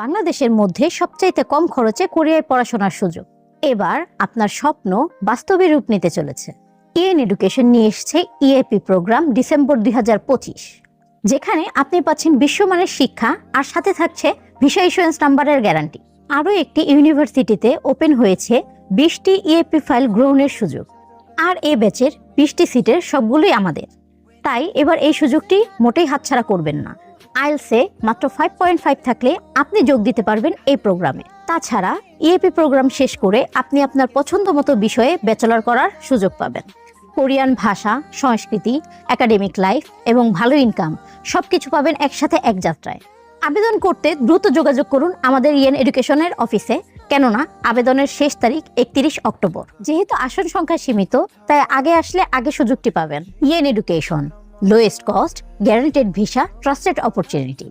বাংলাদেশের মধ্যে সবচাইতে কম খরচে কোরিয়ায় পড়াশোনার সুযোগ। এবার আপনার স্বপ্ন বাস্তবে রূপ নিতে চলেছে। ইএন এডুকেশন নিয়ে এসেছে ইএপি প্রোগ্রাম ডিসেম্বর দু হাজার পঁচিশ, যেখানে আপনি পাচ্ছেন বিশ্বমানের শিক্ষা আর সাথে থাকছে ভিসা ইস্যুয়েন্স নাম্বারের গ্যারান্টি। আরও একটি ইউনিভার্সিটিতে ওপেন হয়েছে বিশটি ইএপি ফাইল গ্রহণের সুযোগ, আর এ ব্যাচের বিশটি সিটের সবগুলোই আমাদের। তাই এবার এই সুযোগটি মোটেই হাতছাড়া করবেন না। আইএলসে মাত্র ফাইভ পয়েন্ট ফাইভ থাকলে আপনি যোগ দিতে পারবেন এই প্রোগ্রামে। তাছাড়া ইএপি প্রোগ্রাম শেষ করে আপনি আপনার পছন্দ মতো বিষয়ে ব্যাচেলর করার সুযোগ পাবেন। কোরিয়ান ভাষা, সংস্কৃতি একাডেমিক লাইফ এবং ভালো ইনকাম সবকিছু পাবেন একসাথে এক যাত্রায়। আবেদন করতে দ্রুত যোগাযোগ করুন আমাদের ইএন এডুকেশনের অফিসে, কেননা আবেদনের শেষ তারিখ একত্রিশ অক্টোবর। যেহেতু আসন সংখ্যা সীমিত, তাই আগে আসলে আগে সুযোগটি পাবেন। EN education lowest cost guaranteed visa trusted opportunity